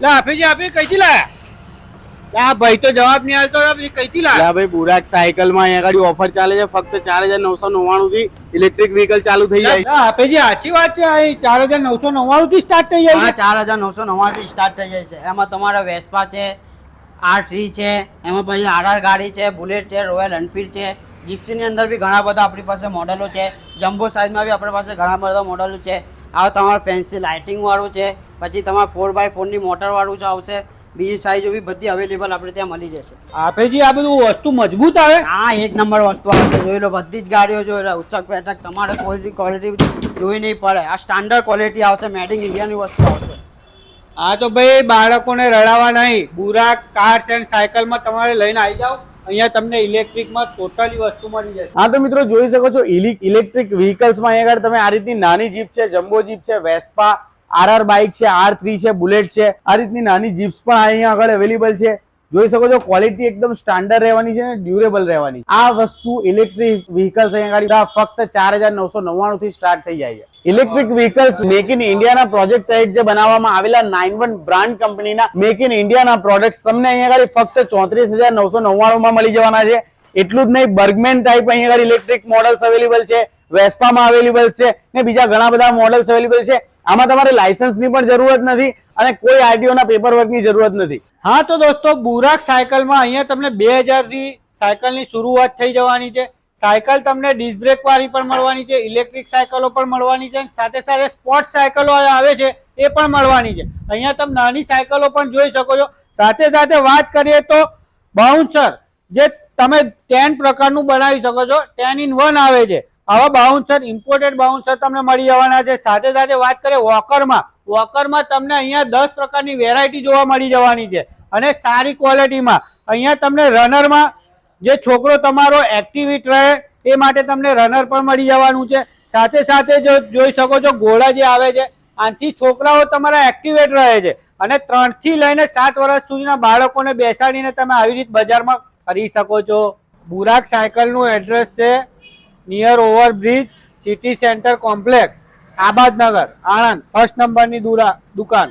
લે આપી આપી કઈથી લાયા આ ભાઈ તો જવાબ નહીં પછી કઈથી લાયા ભાઈ બુરાક સાયકલમાં અહીંયા આગળ ઓફર ચાલે છે ફક્ત ચાર હજાર નવસો નવ્વાણું થી ઇલેક્ટ્રિક વ્હીકલ ચાલુ થઈ જાય. આપેજી સાચી વાત છે ચાર હજાર નવસો નવ્વાણું થી સ્ટાર્ટ થઈ જાય હા ચાર હજાર નવસો નવ્વાણું સ્ટાર્ટ થઈ જાય છે. એમાં તમારા વેસ્પા છે આર થ્રી છે એમાં પછી આરઆર ગાડી છે બુલેટ છે રોયલ એનફિલ્ડ છે જીપ્સીની અંદર બી ઘણા બધા આપણી પાસે મોડલો છે. જમ્બો સાઇઝમાં બી આપણી પાસે ઘણા બધા મોડલો છે. આ તમારું પેન્સિલ લાઇટિંગ વાળું છે પછી તમારે ફોર બાય ફોરની મોટરવાળું જ આવશે. બીજી સાઈઝ બી બધી અવેલેબલ આપણે ત્યાં મળી જશે. આપેજી આ બધું વસ્તુ મજબૂત આવે? હા એક નંબર વસ્તુ આવે. જોઈ લો બધી જ ગાડીઓ જોઈ લો. ઉચ્ચક બેઠક તમારે ક્વોલિટી ક્વોલિટી જોઈ નહીં પડે. આ સ્ટાન્ડર્ડ ક્વોલિટી આવશે મેડ ઇન ઇન્ડિયાની વસ્તુ આવશે. આ તો ભાઈ બાળકોને રડાવા નહીં. બુરા કાર્સ એન્ડ સાયકલમાં તમારે લઈને આવી જાઓ. અહીંયા તમને ઇલેક્ટ્રિકમાં ટોટલી વસ્તુ મળી જશે. હા તો મિત્રો જોઈ શકો છો ઇલેક્ટ્રિક વ્હીકલ્સમાં અહીંયા આગળ તમે આ રીતની નાની જીપ છે જમ્બો જીપ છે વેસ્પા આરઆર બાઇક છે આર થ્રી છે બુલેટ છે, આ રીતની નાની જીપ્સ પણ અહીંયા આગળ અવેલેબલ છે. જોઈ શકો છો ક્વોલિટી એકદમ સ્ટાન્ડર્ડ રહેવાની છે ને ડ્યુરેબલ રહેવાની. આ વસ્તુ ઇલેક્ટ્રિક વ્હીકલ્સ અહીંયા આગળ ફક્ત ચાર હજાર નવસો નવ્વાણું થી સ્ટાર્ટ થઈ જાય છે. ઇલેક્ટ્રિક વ્હીકલ્સ મેક ઇન ઇન્ડિયાના પ્રોજેક્ટ તહેત જે બનાવવામાં આવેલા નાઇન વન બ્રાન્ડ કંપનીના મેક ઇન ઇન્ડિયાના પ્રોડક્ટ તમને અહીંયા આગળ ફક્ત ચોત્રીસ હજાર નવસો નવ્વાણું માં મળી જવાના છે. એટલું જ નહીં બર્ગમેન ટાઈપ અહીંયા આગળ ઇલેક્ટ્રિક મોડલ્સ અવેલેબલ છે. વેસ્પામાં અવેલેબલ છે ને બીજા ઘણા બધા મોડલ્સ અવેલેબલ છે. આમાં તમારે લાયસન્સની પણ જરૂરત નથી અને કોઈ આરટીઓના પેપર વર્કની જરૂરત નથી. હા, તો દોસ્તો, બુરાક સાયકલમાં અહીંયા તમને બે હજારની સાયકલની શરૂઆત થઈ જવાની છે. સાયકલ તમને ડિસ્ક વાળી પણ મળવાની છે ઇલેક્ટ્રિક સાયકલો પણ મળવાની છે સાથે સાથે સ્પોર્ટ સાયકલો આવે છે, એ પણ મળવાની છે. અહીંયા તમે નાની સાયકલો પણ જોઈ શકો છો. સાથે સાથે વાત કરીએ તો બાઉન્સર જે તમે ટેન પ્રકારનું બનાવી શકો છો. ટેન ઇન વન આવે છે. આવા બાઉન્સર ઇમ્પોર્ટેડ બાઉન્સર તમને મળી જવાના છે. સાથે સાથે વાત કરીએ વોકરમાં વોકરમાં તમને અહીંયા દસ પ્રકારની વેરાયટી જોવા મળી જવાની છે. અને સારી ક્વોલિટીમાં અહીંયા તમને રનરમાં જે છોકરો તમારો એક્ટિવિટ રહે, એ માટે તમને રનર પણ મળી જવાનું છે. સાથે સાથે જો જોઈ શકો છો ઘોડા જે આવે છે, આનાથી છોકરાઓ તમારા એક્ટિવેટ રહે છે. અને ત્રણથી લઈને સાત વર્ષ સુધીના બાળકોને બેસાડીને તમે આવી રીત બજારમાં કરી શકો છો. બુરાક સાયકલનું એડ્રેસ છે. Near overbridge city centre complex Abadnagar Anand first નંબરની દુરા દુકાન.